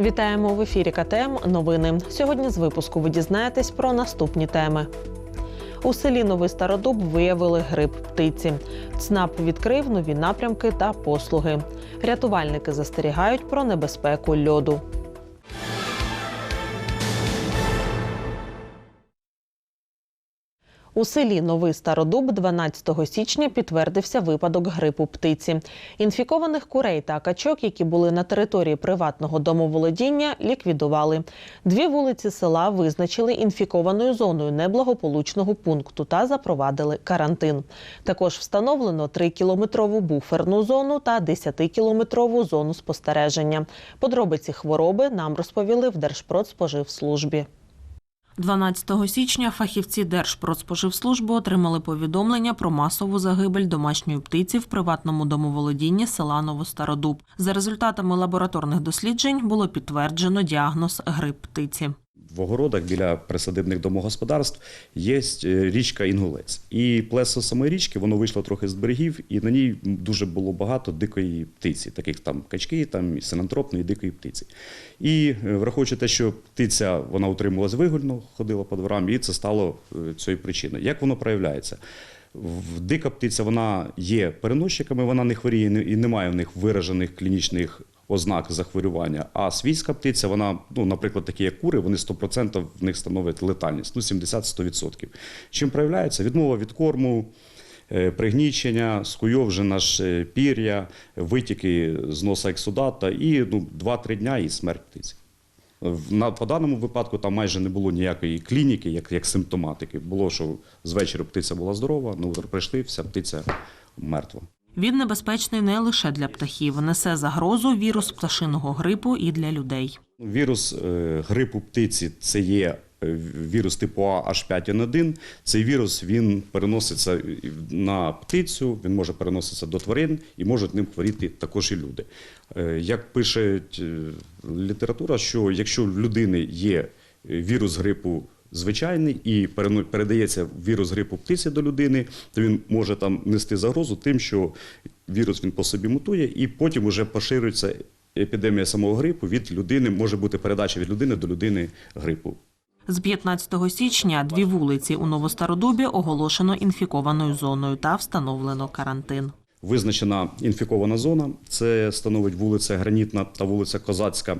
Вітаємо в ефірі КТМ. Новини. Сьогодні з випуску ви дізнаєтесь про наступні теми. У селі Новий Стародуб виявили грип птиці. ЦНАП відкрив нові напрямки та послуги. Рятувальники застерігають про небезпеку льоду. У селі Новий Стародуб 12 січня підтвердився випадок грипу птиці. Інфікованих курей та качок, які були на території приватного домоволодіння, ліквідували. Дві вулиці села визначили інфікованою зоною неблагополучного пункту та запровадили карантин. Також встановлено 3-кілометрову буферну зону та 10-кілометрову зону спостереження. Подробиці хвороби нам розповіли в Держпродспоживслужбі. 12 січня фахівці Держпродспоживслужби отримали повідомлення про масову загибель домашньої птиці в приватному домоволодінні села Новостародуб. За результатами лабораторних досліджень було підтверджено діагноз грип птиці. В огородах біля присадибних домогосподарств є е, річка Інгулець. І плесо самої річки воно вийшло трохи з берегів, і на ній дуже було багато дикої птиці, таких там качки, там синантропної дикої птиці. І е, враховуючи те, що птиця вона утримувалась вигульно, ходила по дворам, і це стало е, цією причиною. Як воно проявляється? Дика птиця вона є переносчиками, вона не хворіє і немає в них виражених клінічних ознак захворювання. А свійська птиця, вона, ну, наприклад, такі як кури, вони 100% в них становить летальність, ну 70-100%. Чим проявляється? Відмова від корму, е, пригнічення, скуйовжена ж е, пір'я, витіки з носа ексудата і ну, 2-3 дня і смерть птиці. На, по даному випадку там майже не було ніякої клініки, як, як симптоматики. Було, що з вечора птиця була здорова, утро прийшли, вся птиця мертва. Він небезпечний не лише для птахів, несе загрозу вірус пташиного грипу і для людей. Вірус е, грипу птиці це є е, вірус типу А H5N1. Цей вірус він переноситься на птицю, він може переноситися до тварин і можуть ним хворіти також і люди. Е, Як пише література, що якщо в людини є вірус грипу звичайний і передається вірус грипу птиці до людини, то він може там нести загрозу тим, що вірус він по собі мутує, і потім уже поширюється епідемія самого грипу від людини, може бути передача від людини до людини грипу. З 15 січня дві вулиці у Новостародубі оголошено інфікованою зоною та встановлено карантин. Визначена інфікована зона. Це становить вулиця Гранітна та вулиця Козацька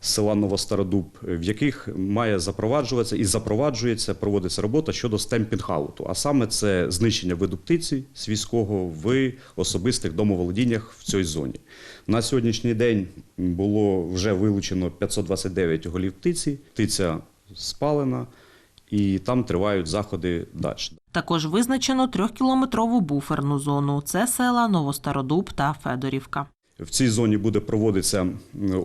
села Новостародуб, в яких має запроваджуватися і запроваджується, проводиться робота щодо стемпінг-ауту. А саме це знищення виду птиці свійського в особистих домоволодіннях в цій зоні. На сьогоднішній день було вже вилучено 529 голів птиці. Птиця спалена, і там тривають заходи далі. Також визначено трьохкілометрову буферну зону. Це села Новостародуб та Федорівка. В цій зоні буде проводитися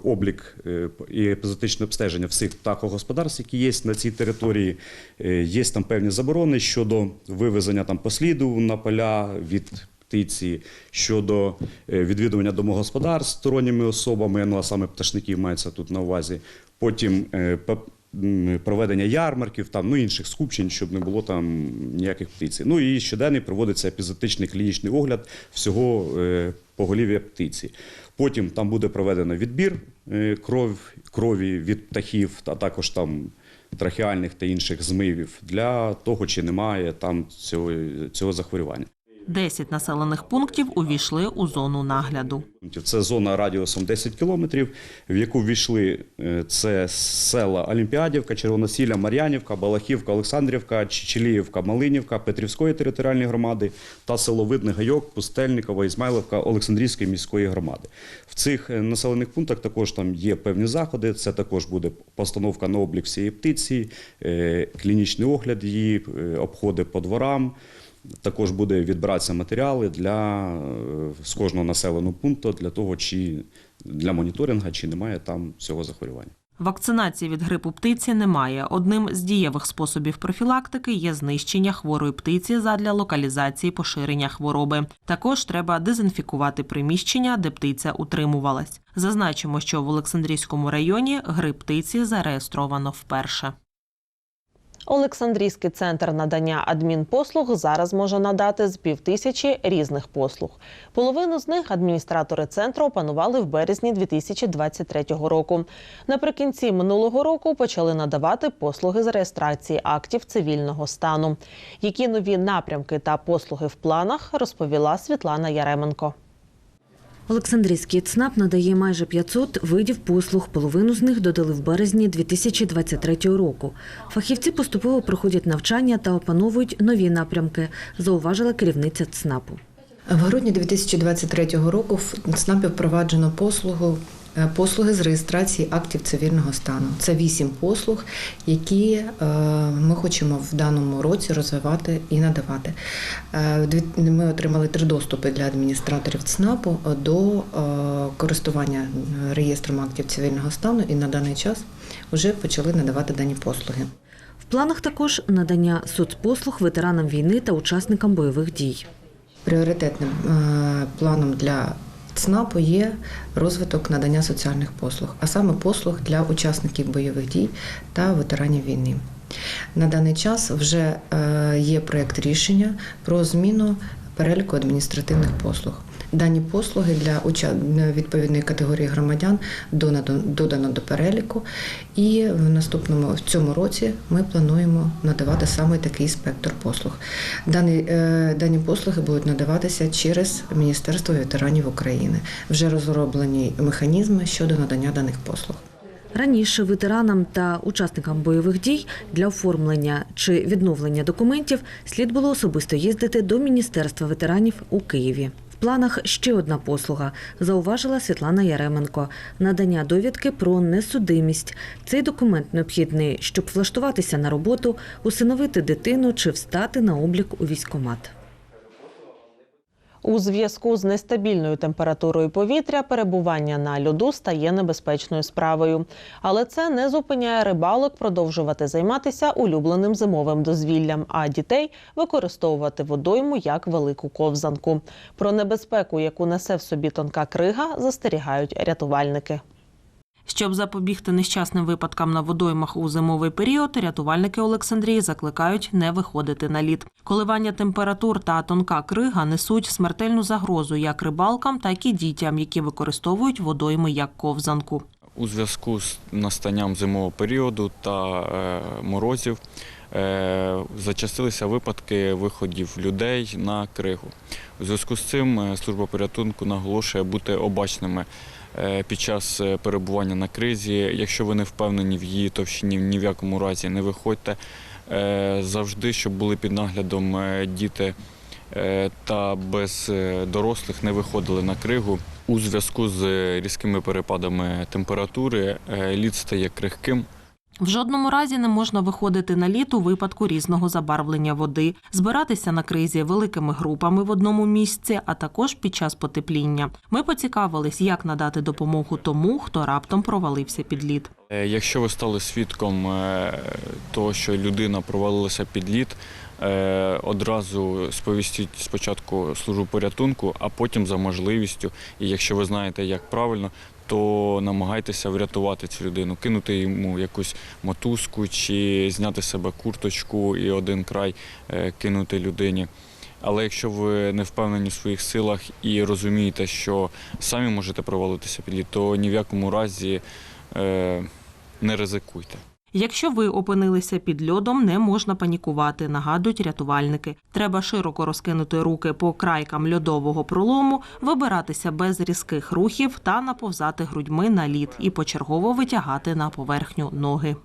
облік е, і епізотичне обстеження всіх птахогосподарств, які є на цій території. Е, Є там певні заборони щодо вивезення там посліду на поля від птиці, щодо е, відвідування домогосподарств сторонніми особами, ну а саме пташників мається тут на увазі. Потім проведення ярмарків, там ну інших скупчень, щоб не було там ніяких птиці. Ну і щоденний проводиться епізотичний клінічний огляд всього е, поголів'я птиці. Потім там буде проведено відбір е, кров, крові від птахів, а також там трахеальних та інших змивів для того, чи немає там цього, цього захворювання. 10 населених пунктів увійшли у зону нагляду. Це зона радіусом 10 кілометрів, в яку ввійшли е, це села Олімпіадівка, Червоносілля, Мар'янівка, Балахівка, Олександрівка, Чечеліївка, Малинівка, Петрівської територіальної громади та село Видний Гайок, Пустельникова, Ізмайловка, Олександрійської міської громади. В цих е, населених пунктах також там є певні заходи. Це також буде постановка на облік всієї птиці, е, клінічний огляд її, обходи по дворам. Також буде відбиратися матеріали для е, з кожного населеного пункту для того, чи для моніторингу, чи немає там цього захворювання. Вакцинації від грипу птиці немає. Одним з дієвих способів профілактики є знищення хворої птиці задля локалізації поширення хвороби. Також треба дезінфікувати приміщення, де птиця утримувалась. Зазначимо, що в Олександрійському районі грип птиці зареєстровано вперше. Олександрійський центр надання адмінпослуг зараз може надати з півтисячі різних послуг. Половину з них адміністратори центру опанували в березні 2023 року. Наприкінці минулого року почали надавати послуги з реєстрації актів цивільного стану. Які нові напрямки та послуги в планах розповіла Світлана Яременко. Олександрійський ЦНАП надає майже 500 видів послуг. Половину з них додали в березні 2023 року. Фахівці поступово проходять навчання та опановують нові напрямки, зауважила керівниця ЦНАПу. В грудні 2023 року в ЦНАПі впроваджено послугу. Е, Послуги з реєстрації актів цивільного стану це вісім послуг, які е, ми хочемо в даному році розвивати і надавати. Е, Ми отримали три доступи для адміністраторів ЦНАПу до користування реєстром актів цивільного стану, і на даний час вже почали надавати дані послуги. В планах також надання соцпослуг ветеранам війни та учасникам бойових дій. Пріоритетним планом для ЦНАПу є розвиток надання соціальних послуг, а саме послуг для учасників бойових дій та ветеранів війни. На даний час вже е, є проєкт рішення про зміну переліку адміністративних послуг. Дані послуги для відповідної категорії громадян додано, додано до переліку, і в наступному в цьому році ми плануємо надавати саме такий спектр послуг. Дані, е, дані послуги будуть надаватися через Міністерство ветеранів України. Вже розроблені механізми щодо надання даних послуг. Раніше ветеранам та учасникам бойових дій для оформлення чи відновлення документів слід було особисто їздити до Міністерства ветеранів у Києві. Планах ще одна послуга, зауважила Світлана Яременко – надання довідки про несудимість. Цей документ необхідний, щоб влаштуватися на роботу, усиновити дитину чи встати на облік у військкомат. У зв'язку з нестабільною температурою повітря перебування на льоду стає небезпечною справою. Але це не зупиняє рибалок продовжувати займатися улюбленим зимовим дозвіллям, а дітей використовувати водойму як велику ковзанку. Про небезпеку, яку несе в собі тонка крига, застерігають рятувальники. Щоб запобігти нещасним випадкам на водоймах у зимовий період, рятувальники Олександрії закликають не виходити на лід. Коливання температур та тонка крига несуть смертельну загрозу як рибалкам, так і дітям, які використовують водойми як ковзанку. У зв'язку з настанням зимового періоду та е, морозів е, зачастилися випадки виходів людей на кригу. У зв'язку з цим е, служба порятунку наголошує бути обачними під час е, перебування на кризі. Якщо ви не впевнені в її товщині, ні в якому разі не виходьте. Е, Завжди, щоб були під наглядом е, діти е, та без е, дорослих не виходили на кригу. У зв'язку з різкими перепадами температури е, лід стає крихким. В жодному разі не можна виходити на лід у випадку різного забарвлення води, збиратися на кризі великими групами в одному місці, а також під час потепління. Ми поцікавились, як надати допомогу тому, хто раптом провалився під лід. Е, Якщо ви стали свідком е, того, що людина провалилася під лід, одразу сповістіть спочатку службу порятунку, а потім за можливістю, і якщо ви знаєте, як правильно, то намагайтеся врятувати цю людину, кинути йому якусь мотузку чи зняти з себе курточку і один край е, кинути людині. Але якщо ви не впевнені в своїх силах і розумієте, що самі можете провалитися під лід, то ні в якому разі е, не ризикуйте. Якщо ви опинилися під льодом, не можна панікувати, нагадують рятувальники. Треба широко розкинути руки по крайкам льодового пролому, вибиратися без різких рухів та наповзати грудьми на лід і почергово витягати на поверхню ноги.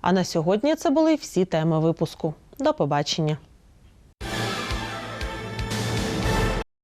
А на сьогодні це були всі теми випуску. До побачення.